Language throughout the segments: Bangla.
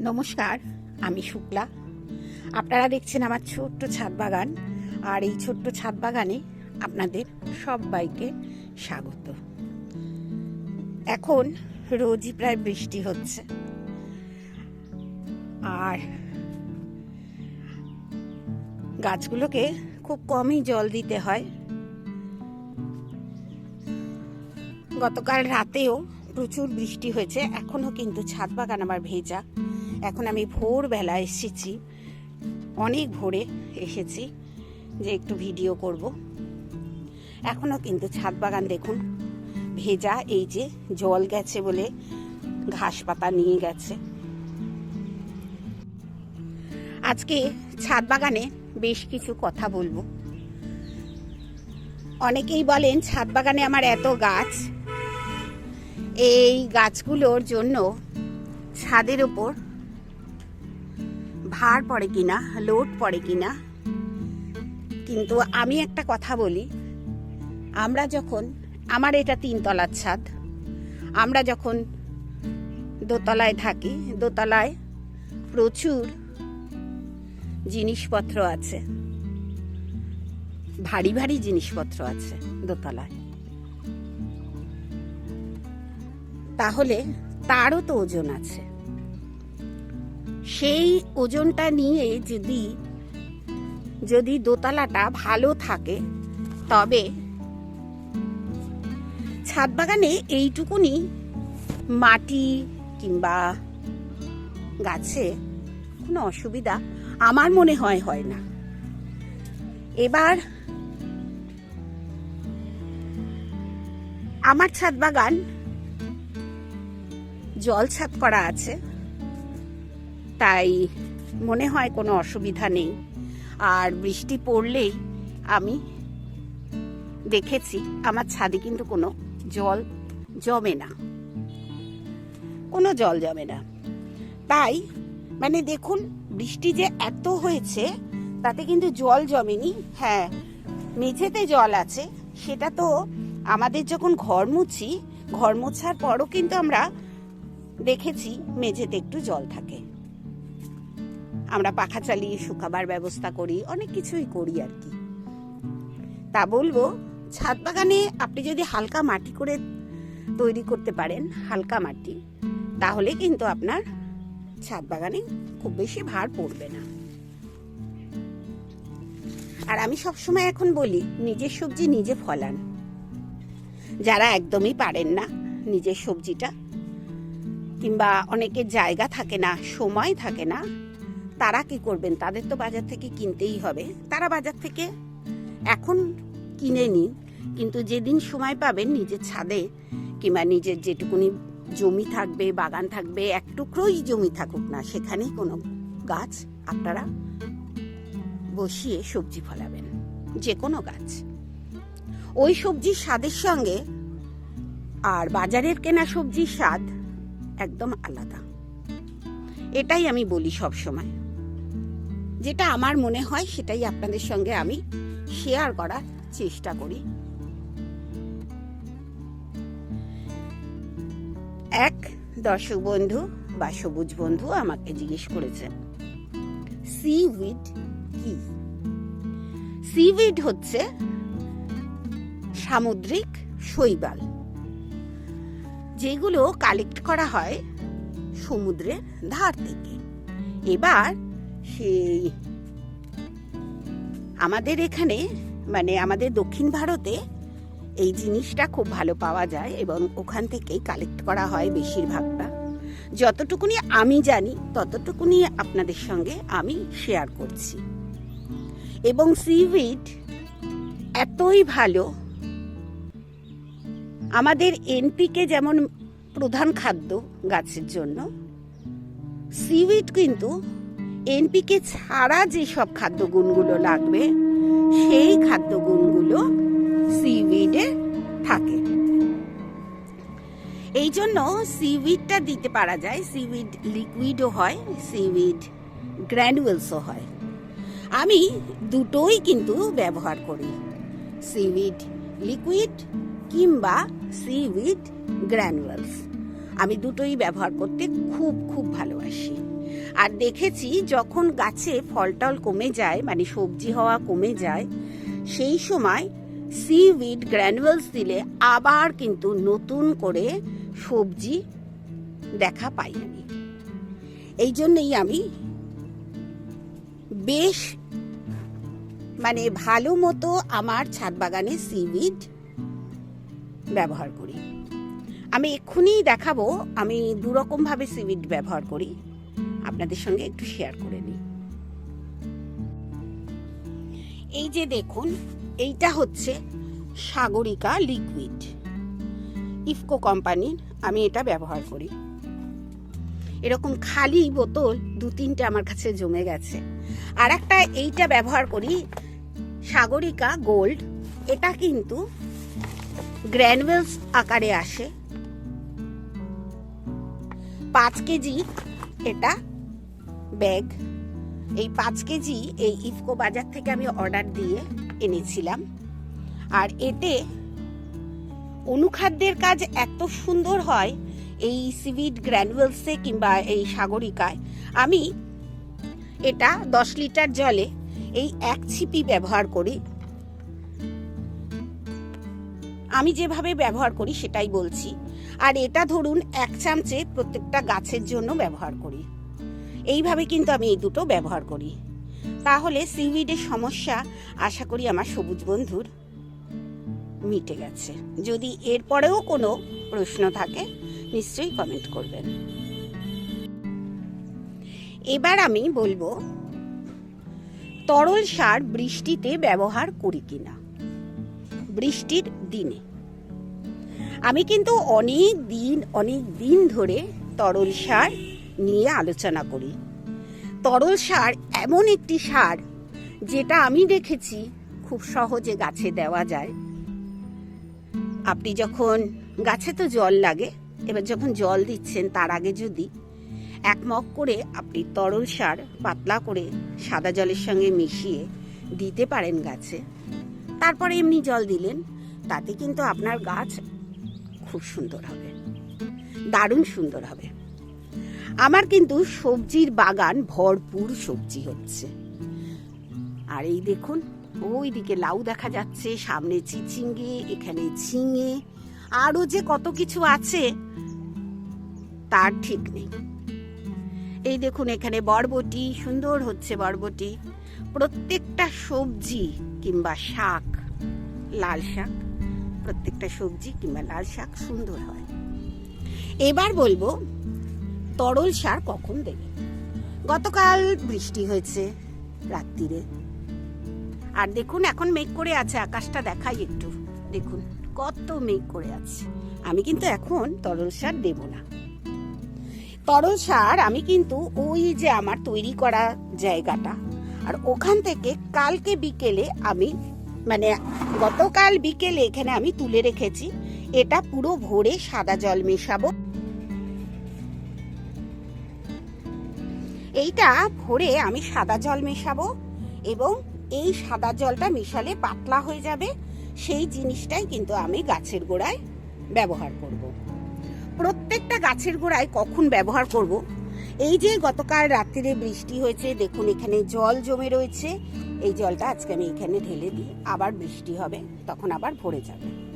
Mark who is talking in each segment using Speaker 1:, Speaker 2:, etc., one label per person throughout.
Speaker 1: নমস্কার, আমি শুক্লা। আপনারা দেখছেন আমার ছোট্ট ছাদ বাগান, আর এই ছোট্ট ছাদ বাগানে আপনাদের সবাইকে স্বাগত। এখন রোজই প্রায় বৃষ্টি হচ্ছে। আর গাছগুলোকে খুব কমই জল দিতে হয়। গতকাল রাতেও প্রচুর বৃষ্টি হয়েছে এখনও কিন্তু ছাদ বাগান আমার ভেজা। এখন আমি ভোরবেলা এসেছি। অনেক ভোরে এসেছি যে একটু ভিডিও করব। এখনও কিন্তু ছাদ বাগান দেখুন, ভেজা এই যে জল গেছে বলে ঘাস পাতা নিয়ে গেছে। আজকে ছাদ বাগানে বেশ কিছু কথা বলব। অনেকেই বলেন ছাদ বাগানে আমার এত গাছ। এই গাছগুলোর জন্য ছাদের ওপর ভার পড়ে কিনা লোড পড়ে কিনা। কিন্তু আমি একটা কথা বলি, আমরা যখন, আমার এটা তিনতলার ছাদ, আমরা যখন দোতলায় থাকি, দোতলায় প্রচুর জিনিসপত্র আছে। ভারী ভারী জিনিসপত্র আছে দোতলায়। তাহলে তারও তো ওজন আছে। সেই ওজনটা নিয়ে যদি যদি দোতলাটা ভালো থাকে, তবে ছাদ বাগানে এইটুকুনি মাটি কিংবা গাছে কোনো অসুবিধা আমার মনে হয় হয় না। এবার আমার ছাদ বাগান জল ছাদ করা আছে। তাই মনে হয় কোনো অসুবিধা নেই। আর বৃষ্টি পড়লেই আমি দেখেছি আমার ছাদে কিন্তু কোনো জল জমে না। কোনো জল জমে না। তাই মানে দেখুন, বৃষ্টি যে এত হয়েছে, তাতে কিন্তু জল জমেনি। হ্যাঁ মেঝেতে জল আছে, সেটা তো আমাদের যখন ঘর মুছি, ঘর মোছার পরও কিন্তু আমরা দেখেছি মেঝেতে একটু জল থাকে। আমরা পাখা চালিয়ে শুকাবার ব্যবস্থা করি, অনেক কিছুই করি আর কি। তা বলব, ছাদ বাগানে আপনি যদি হালকা মাটি করে তৈরি করতে পারেন, হালকা মাটি, তাহলে কিন্তু আপনার ছাদ বাগানে খুব বেশি ভার পড়বে না। আর আমি সবসময় এখন বলি, নিজের সবজি নিজে ফলান। যারা একদমই পারেন না নিজের সবজিটা, কিংবা অনেকের জায়গা থাকে না, সময় থাকে না তারা কি করবেন? তাদের তো বাজার থেকে কিনতেই হবে। তারা বাজার থেকে এখন কিনে নিন, কিন্তু যেদিন সময় পাবেন নিজের ছাদে কিংবা নিজের যেটুকুনি জমি থাকবে, বাগান থাকবে, এক টুকরোই জমি থাকুক না, সেখানেই কোনো গাছ আপনারা বসিয়ে সবজি ফলাবেন যে কোনো গাছ। ওই সবজির স্বাদের সঙ্গে আর বাজারের কেনা সবজির স্বাদ একদম আলাদা। এটাই আমি বলি সব সময় যেটা আমার মনে হয় সেটাই আপনাদের সঙ্গে আমি শেয়ার করার চেষ্টা করি। এক দর্শক বন্ধু বা সবুজ বন্ধু আমাকে জিজ্ঞেস করেছেন সিউইড কি? সিউইড হচ্ছে সামুদ্রিক শৈবাল, যেগুলো কালেক্ট করা হয় সমুদ্রের ধার থেকে। এবার সেই আমাদের এখানে মানে আমাদের দক্ষিণ ভারতে এই জিনিসটা খুব ভালো পাওয়া যায় এবং ওখান থেকেই কালেক্ট করা হয় বেশিরভাগটা। যতটুকুনি আমি জানি, ততটুকুনি আপনাদের সঙ্গে আমি শেয়ার করছি। এবং সিউইড এতই ভালো, আমাদের এনপিকে যেমন প্রধান খাদ্য গাছের জন্য সিউইড কিন্তু এনপিকে ছাড়া যে সব খাদ্য গুণগুলো লাগবে, সেই খাদ্য গুণগুলো সিউইডে থাকে। এই জন্য সিউইডটা দিতে পারা যায় সিউইড লিকুইডও হয় সিউইড গ্র্যানুয়েলসও হয়। আমি দুটোই কিন্তু ব্যবহার করি সিউইড লিকুইড কিংবা সিউইড গ্র্যানুয়ালস। আমি দুটোই ব্যবহার করতে খুব খুব ভালোবাসি। আর দেখেছি যখন গাছে ফল টল কমে যায় মানে সবজি হওয়া কমে যায়, সেই সময় সিউইড গ্র্যানুয়ালস দিলে আবার কিন্তু নতুন করে সবজি দেখা পাই আমি। এই জন্যই আমি বেশ মানে ভালো মতো আমার ছাদ বাগানে সিউইড ব্যবহার করি। আমি এক্ষুনি দেখাবো, আমি দুরকমভাবে সিউইড ব্যবহার করি। আপনাদের সঙ্গে একটু শেয়ার করে নিই। এই যে দেখুন, এইটা হচ্ছে সাগরিকা লিকুইড ইফকো কোম্পানির, আমি এটা ব্যবহার করি। এরকম খালি বোতল দু তিনটে আমার কাছে জমে গেছে। আর একটা এইটা ব্যবহার করি, সাগরিকা গোল্ড এটা কিন্তু গ্র্যানুয়েলস আকারে আসে। পাঁচ কেজি এটা ব্যাগ, এই পাঁচ কেজি এই ইফকো বাজার থেকে আমি অর্ডার দিয়ে এনেছিলাম। আর এতে অনুখাদ্যের কাজ এত সুন্দর হয়, এই সিভিড গ্র্যানুয়েলসে কিংবা এই সাগরিকায়। আমি এটা দশ লিটার জলে এই এক ছিপি ব্যবহার করি। আমি যেভাবে ব্যবহার করি সেটাই বলছি। আর এটা ধরুন এক চামচে প্রত্যেকটা গাছের জন্য ব্যবহার করি। এইভাবে কিন্তু আমি এই দুটো ব্যবহার করি। তাহলে সিউইডের সমস্যা আশা করি আমার সবুজ বন্ধুর মিটে গেছে। যদি এরপরেও কোনো প্রশ্ন থাকে, নিশ্চয়ই কমেন্ট করবেন। এবার আমি বলব, তরল সার বৃষ্টিতে ব্যবহার করি কিনা? বৃষ্টির দিনে। আমি কিন্তু অনেক দিন অনেক দিন ধরে তরল সার নিয়ে আলোচনা করি। তরল সার এমন একটি সার যেটা আমি দেখেছি খুব সহজে গাছে দেওয়া যায়। আপনি যখন গাছে তো জল লাগে, এবার যখন জল দিচ্ছেন তার আগে যদি এক মগ করে আপনি তরল সার পাতলা করে সাদা জলের সঙ্গে মিশিয়ে দিতে পারেন গাছে। তারপরে এমনি জল দিলেন, তাতে কিন্তু আপনার গাছ খুব সুন্দর হবে। দারুণ সুন্দর হবে। আমার কিন্তু সবজির বাগান ভরপুর সবজি হচ্ছে। আর এই দেখুন ওই দিকে লাউ দেখা যাচ্ছে, সামনে চিচিঙ্গে, এখানে ঝিঙে, আরও যে কত কিছু আছে, তার ঠিক নেই। এই দেখুন, এখানে বরবটি, সুন্দর হচ্ছে বরবটি। প্রত্যেকটা সবজি কিংবা শাক, লাল শাক, প্রত্যেকটা সবজি কিংবা লাল শাক সুন্দর হয়। এবার বলব তরল সার কখন দেবে? গতকাল বৃষ্টি হয়েছে রাত্রিরে আর দেখুন, এখন মেঘ করে আছে, আকাশটা দেখাই একটু। দেখুন, কত মেঘ করে আছে। আমি কিন্তু এখন তরল সার দেব না। তরল সার আমি কিন্তু ওই যে আমার তৈরি করা জায়গাটা, আর ওখান থেকে কালকে বিকেলে আমি মানে গতকাল বিকেলে এখানে আমি তুলে রেখেছি। এটা পুরো ভোরে সাদা জল মেশাবো। এইটা ভরে আমি সাদা জল মেশাবো এবং এই সাদা জলটা মেশালে পাতলা হয়ে যাবে সেই জিনিসটাই কিন্তু আমি গাছের গোড়ায় ব্যবহার করব। প্রত্যেকটা গাছের গোড়ায় কখন ব্যবহার করব। এই যে গতকাল রাত্রিরে বৃষ্টি হয়েছে, দেখুন এখানে জল জমে রয়েছে এই জলটা আজকে আমি এখানে ঢেলে দিই আবার বৃষ্টি হবে, তখন আবার ভরে যাবে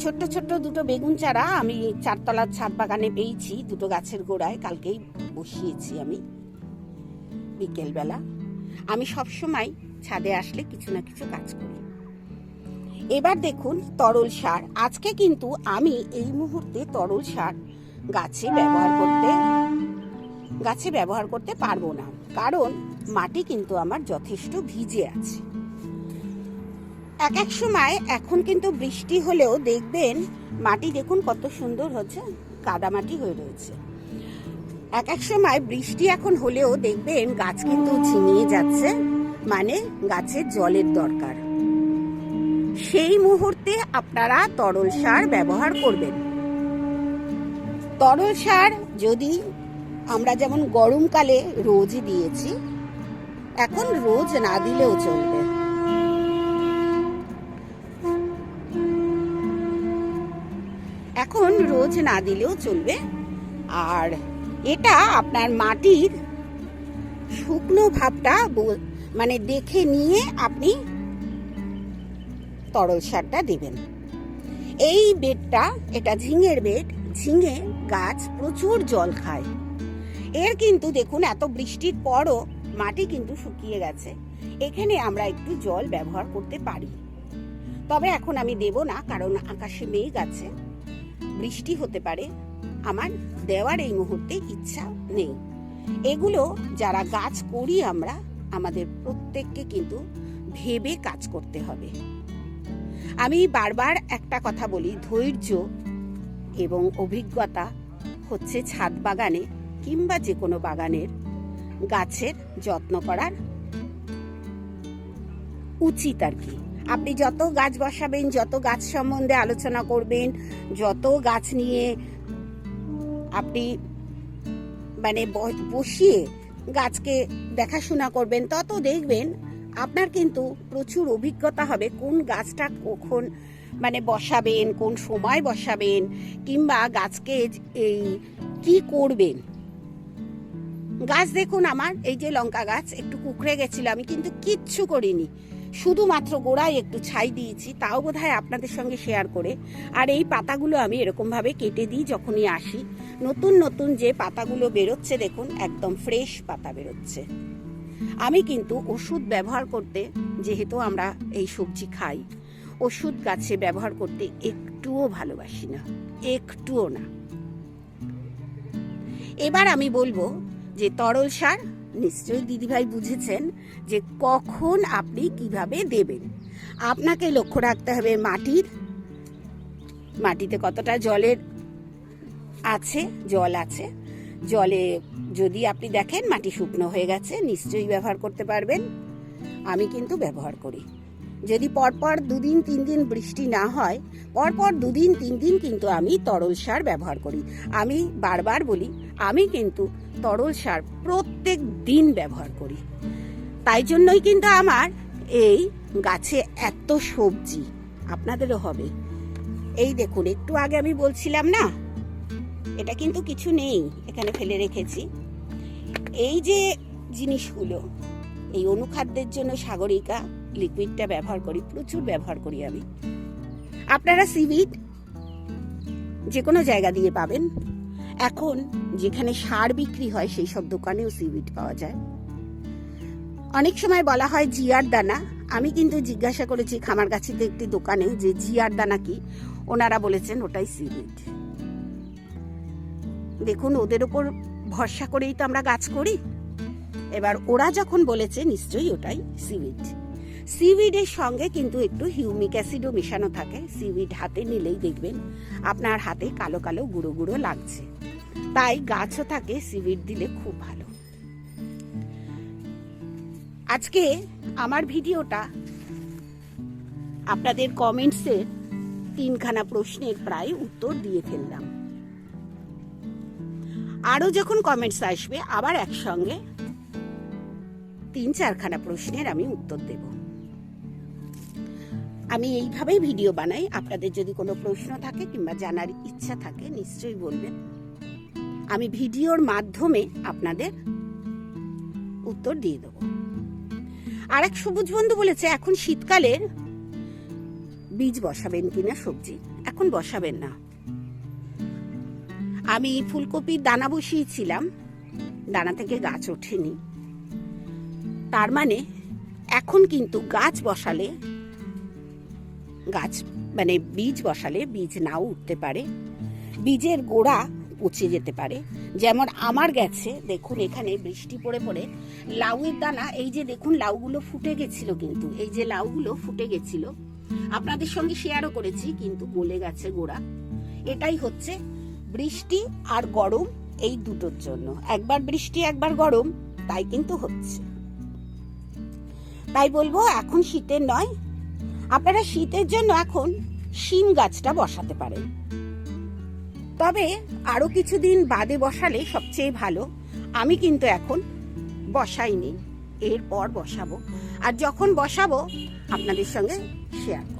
Speaker 1: ছোট্ট ছোট্ট দুটো বেগুন চারা আমি চারতলার ছাদ বাগানে পেয়েছি, দুটো গাছের গোড়ায়। কালকেই বসিয়েছি আমি বিকেলবেলা। আমি সবসময় ছাদে আসলে কিছু না কিছু কাজ করি। এবার দেখুন তরল সার। আজকে কিন্তু আমি এই মুহূর্তে তরল সার গাছে ব্যবহার করতে, গাছে ব্যবহার করতে পারব না। কারণ মাটি কিন্তু আমার যথেষ্ট ভিজে আছে। এক এক সময় এখন কিন্তু বৃষ্টি হলেও দেখবেন মাটি দেখুন কত সুন্দর হচ্ছে কাদা মাটি হয়ে রয়েছে। এক এক সময় বৃষ্টি এখন হলেও দেখবেন গাছ কিন্তু ঝিমিয়ে যাচ্ছে মানে গাছের জলের দরকার। সেই মুহূর্তে আপনারা তরল সার ব্যবহার করবেন। তরল সার যদি আমরা যেমন গরমকালে রোজ দিয়েছি, এখন রোজ না দিলেও চলবে। এখন রোজ না দিলেও চলবে। আর এটা আপনার মাটির শুকনো ভাবটা মানে দেখে নিয়ে আপনি তরল সারটা দেবেন। এই বেডটা, এটা ঝিঙের বেড, ঝিঙে গাছ প্রচুর জল খায়। এর কিন্তু দেখুন এত বৃষ্টির পরও মাটি কিন্তু শুকিয়ে গেছে। এখানে আমরা একটু জল ব্যবহার করতে পারি। তবে এখন আমি দেব না, কারণ আকাশে মেঘ আছে। বৃষ্টি হতে পারে, আমার দেওয়ার এই মুহূর্তে ইচ্ছা নেই। এগুলো যারা গাছ করি আমরা, আমাদের প্রত্যেককে কিন্তু ভেবে কাজ করতে হবে। আমি বারবার একটা কথা বলি, ধৈর্য এবং অভিজ্ঞতা হচ্ছে ছাদ বাগানে কিংবা যে কোনো বাগানের গাছের যত্ন করার উচিত আর কি। আপনি যত গাছ বসাবেন, যত গাছ সম্বন্ধে আলোচনা করবেন, যত গাছ নিয়ে আপনি মানে বসিয়ে গাছকে দেখাশোনা করবেন, তত দেখবেন আপনার কিন্তু প্রচুর অভিজ্ঞতা হবে কোন গাছটা কখন মানে বসাবেন, কোন সময় বসাবেন, কিংবা গাছকে এই কি করবেন। গাছ দেখুন আমার, এই যে লঙ্কা গাছ, একটু কুকড়ে গেছিল আমি, কিন্তু কিচ্ছু করিনি। শুধুমাত্র গোড়ায় একটু ছাই দিয়েছি, তাও বোধহয় আপনাদের সঙ্গে শেয়ার করে। আর এই পাতাগুলো আমি এরকমভাবে কেটে দিই যখনই আসি। নতুন নতুন যে পাতাগুলো বেরোচ্ছে দেখুন, একদম ফ্রেশ পাতা বেরোচ্ছে। আমি কিন্তু ওষুধ ব্যবহার করতে, যেহেতু আমরা এই সবজি খাই, ওষুধ গাছে ব্যবহার করতে একটুও ভালোবাসি না, একটুও না। এবার আমি বলব যে তরল সার নিশ্চয়ই দিদিভাই বুঝেছেন যে কখন আপনি কীভাবে দেবেন। আপনাকে লক্ষ্য রাখতে হবে মাটির। মাটিতে কতটা জলের আছে? জল আছে। জলে যদি আপনি দেখেন মাটি শুকনো হয়ে গেছে, নিশ্চয়ই ব্যবহার করতে পারবেন। আমি কিন্তু ব্যবহার করি। যদি পরপর দুদিন তিন দিন বৃষ্টি না হয়, পরপর দুদিন তিন দিন কিন্তু আমি তরল সার ব্যবহার করি। আমি বারবার বলি, আমি কিন্তু তরল সার প্রত্যেক দিন ব্যবহার করি। তাই জন্যই কিন্তু আমার এই গাছে এত সবজি। আপনাদেরও হবে। এই দেখুন, একটু আগে আমি বলছিলাম না? এটা কিন্তু কিছু নেই, এখানে ফেলে রেখেছি। এই যে জিনিসগুলো, এই অনুখাদ্যের জন্য সাগরিকা লিকুইডটা ব্যবহার করি, প্রচুর ব্যবহার করি আমি। আপনারা সিভিড যে কোনো জায়গা দিয়ে পাবেন। এখন যেখানে সার বিক্রি হয় সেই সব দোকানেও সিভিড পাওয়া যায়। অনেক সময় বলা হয় জিয়ার দানা। আমি কিন্তু জিজ্ঞাসা করেছি খামারগাছিতে একটি দোকানে যে জিয়ার দানা কি? ওনারা বলেছেন ওটাই সিভিড দেখুন, ওদের ওপর ভরসা করেই তো আমরা গাছ করি। এবার ওরা যখন বলেছে, নিশ্চয়ই ওটাই সিভিড সিভিডের সঙ্গে কিন্তু একটু হিউমিক অ্যাসিডও মেশানো থাকে। সিউইড হাতে নিলেই দেখবেন আপনার হাতে কালো কালো গুঁড়ো গুঁড়ো লাগছে। তাই গাছও থাকে সিউইড দিলে খুব ভালো। আজকে আমার ভিডিওটা আপনাদের কমেন্টসের তিনখানা প্রশ্নের প্রায় উত্তর দিয়ে ফেললাম। আরও যখন কমেন্টস আসবে, আবার একসঙ্গে তিন চারখানা প্রশ্নের আমি উত্তর দেব। আমি এইভাবেই ভিডিও বানাই। আপনাদের যদি কোনো প্রশ্ন থাকে কিংবা জানার ইচ্ছা থাকে, নিশ্চয়ই বলবেন। আমি ভিডিওর মাধ্যমে আপনাদের উত্তর দিয়ে দেব। আর এক সবুজ বন্ধু বলেছে, এখন শীতকালে বীজ বসাবেন কিনা সবজি? এখন বসাবেন না। আমি ফুলকপির দানা বসিয়েছিলাম। দানা থেকে গাছ ওঠেনি। তার মানে এখন কিন্তু গাছ বসালে গাছ মানে বীজ বসালে বীজ নাও উঠতে পারে। বীজের গোড়া পচে যেতে পারে। যেমন আমার গেছে, দেখুন এখানে বৃষ্টি পড়ে পড়ে, লাউয়ের দানা, এই যে দেখুন লাউগুলো ফুটে গেছিল কিন্তু, এই যে লাউগুলো ফুটে গেছিল। আপনাদের সঙ্গে শেয়ারও করেছি, কিন্তু গলে গেছে গোড়া। এটাই হচ্ছে বৃষ্টি আর গরম এই দুটোর জন্য। একবার বৃষ্টি, একবার গরম, তাই কিন্তু হচ্ছে। তাই বলব, এখন শীতের নয় আপনারা শীতের জন্য এখন শিম গাছটা বসাতে পারেন। তবে আরও কিছুদিন বাদে বসালে সবচেয়ে ভালো। আমি কিন্তু এখন বসাইনি, এরপর বসাবো। আর যখন বসাবো, আপনাদের সঙ্গে শেয়ার